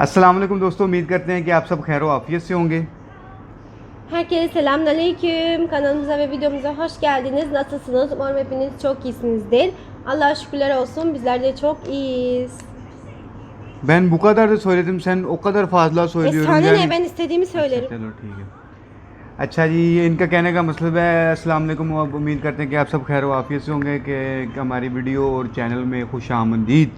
अस्सलाम वालेकुम दोस्तों उम्मीद करते हैं कि आप सब खैर आफियत से होंगे Herkese selamünaleyküm. Kanalımıza ve videomuza hoş geldiniz. Nasılsınız? Umarım hepiniz çok iyisinizdir. Allah'a şükürler olsun. Bizler de çok iyiyiz. Ben bu kadar da söyledim sen o kadar fazla E söylüyorum sana yani. ne? Ben istediğimi söylerim. चलो ठीक है अच्छा जी ये इनका कहने का मतलब है अस्सलाम वालेकुम अब उम्मीद करते हैं कि आप सब खैर वाफियत से होंगे कि हमारी वीडियो और चैनल में खुश आमदीद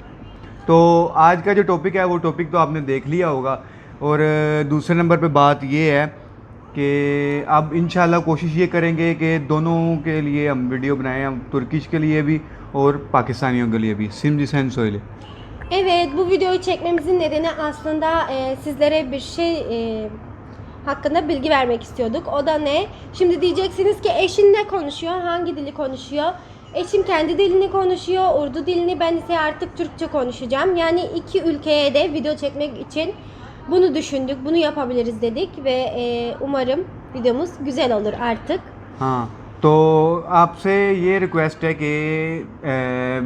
तो आज का जो टॉपिक है वो टॉपिक तो आपने देख लिया होगा और अ, दूसरे नंबर पे बात ये है कि अब इन कोशिश ये करेंगे कि दोनों के लिए हम वीडियो बनाएं हम तुर्किश के लिए भी और पाकिस्तानियों के लिए भी सिमजी सेंस सोइले Evet bu videoyu çekmemizin nedeni aslında e, sizlere bir şey e, hakkında bilgi vermek istiyorduk. O da ne? Şimdi diyeceksiniz ki eşin ne konuşuyor? Hangi dili konuşuyor? Eşim kendi dilini konuşuyor, Urdu dilini. Ben ise artık Türkçe konuşacağım. Yani iki ülkeye de video çekmek için bunu düşündük, bunu yapabiliriz dedik ve e, umarım videomuz güzel olur artık. हाँ तो आपसे ये रिक्वेस्ट है कि ए,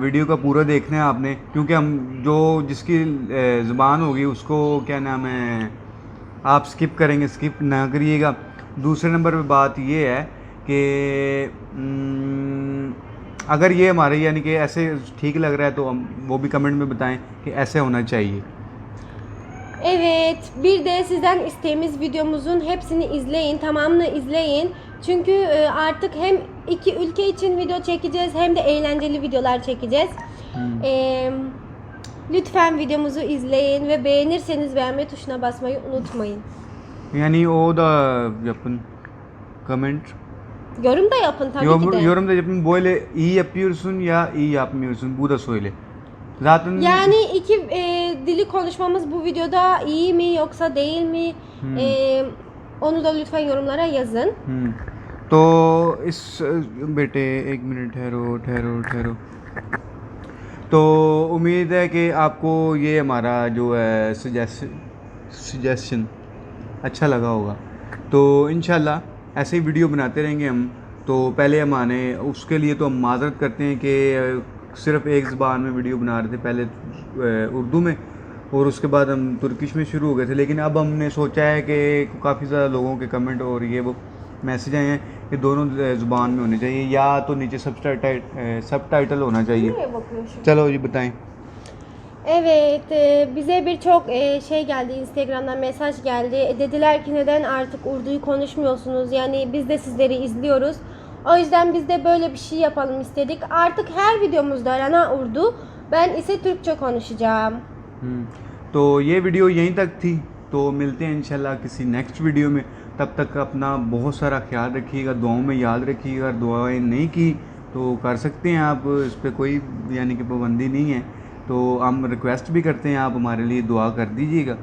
वीडियो का पूरा देखना है आपने क्योंकि हम जो जिसकी ए, ज़ुबान होगी उसको क्या नाम है आप स्किप करेंगे स्किप ना करिएगा दूसरे नंबर पे बात ये है कि हम्म, अगर ये हमारे यानी कि ऐसे ठीक लग रहा है तो हम वो भी कमेंट में बताएं कि ऐसे होना चाहिए Evet, bir de sizden isteğimiz videomuzun hepsini izleyin, tamamını izleyin. Çünkü e, artık hem iki ülke için video çekeceğiz hem de eğlenceli videolar çekeceğiz. E, lütfen videomuzu izleyin ve beğenirseniz beğenme tuşuna basmayı unutmayın. Yani o da yapın comment Yorum da yapın tabii Yorum, ki de. yorumda yapın böyle iyi yapıyorsun ya iyi yapmıyorsun bu da söyle. Zaten Yani iki e, dili konuşmamız bu videoda iyi mi yoksa değil mi? Hmm. E, onu da lütfen yorumlara yazın. हम्म, तो इस बेटे एक मिनट ठहरो ठहरो ठहरो तो उम्मीद है कि आपको ये हमारा जो है सजेशन अच्छा लगा होगा तो इन ایسے ہی ویڈیو بناتے رہیں گے ہم تو پہلے ہم آنے اس کے لیے تو ہم معذرت کرتے ہیں کہ صرف ایک زبان میں ویڈیو بنا رہے تھے پہلے اردو میں اور اس کے بعد ہم ترکش میں شروع ہو گئے تھے لیکن اب ہم نے سوچا ہے کہ کافی زیادہ لوگوں کے کمنٹ اور یہ وہ میسیج آئے ہیں کہ دونوں زبان میں ہونے چاہیے یا تو نیچے سب ٹائٹل سب ٹائٹل ہونا چاہیے۔ چلو جی بتائیں۔ Evet, e, bize birçok e, şey geldi, Instagram'dan mesaj geldi. E, Dediler ki neden artık Urdu'yu konuşmuyorsunuz? Yani biz de sizleri izliyoruz. O yüzden biz de böyle bir şey yapalım istedik. Artık her videomuzda Rana Urdu, ben ise Türkçe konuşacağım. हम्म, तो ये वीडियो यहीं तक थी तो मिलते हैं इंशाल्लाह किसी नेक्स्ट वीडियो में तब तक अपना बहुत सारा ख्याल रखिएगा दुआओं में याद रखिएगा अगर दुआएं नहीं की तो कर सकते हैं आप इस पर कोई यानी कि पाबंदी नहीं है तो हम रिक्वेस्ट भी करते हैं आप हमारे लिए दुआ कर दीजिएगा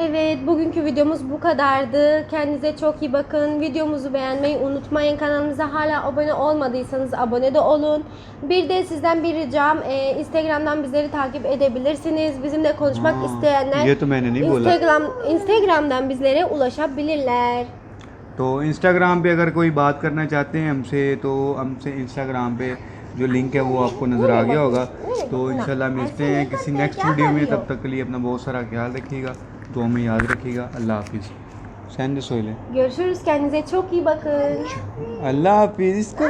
Evet, bugünkü videomuz bu kadardı. Kendinize çok iyi bakın. Videomuzu beğenmeyi unutmayın. Kanalımıza hala abone olmadıysanız abone de olun. Bir de sizden bir ricam, e, Instagram'dan bizleri takip edebilirsiniz. Bizimle konuşmak Aa, isteyenler ये तो मैंने नहीं बोला Instagram Instagram'dan bizlere ulaşabilirler. तो इंस्टाग्राम पे अगर कोई बात करना चाहते हैं हमसे तो हमसे इंस्टाग्राम पे जो लिंक है वो आपको नज़र आ गया होगा तो इंशाल्लाह मिलते हैं किसी नेक्स्ट वीडियो में तब तक के लिए अपना बहुत सारा ख्याल रखिएगा तो हमें याद रखिएगा अल्लाह हाफिज़ सैन सोइले Görüşürüz. Kendinize çok iyi bakın. अल्लाह हाफिज़ इसको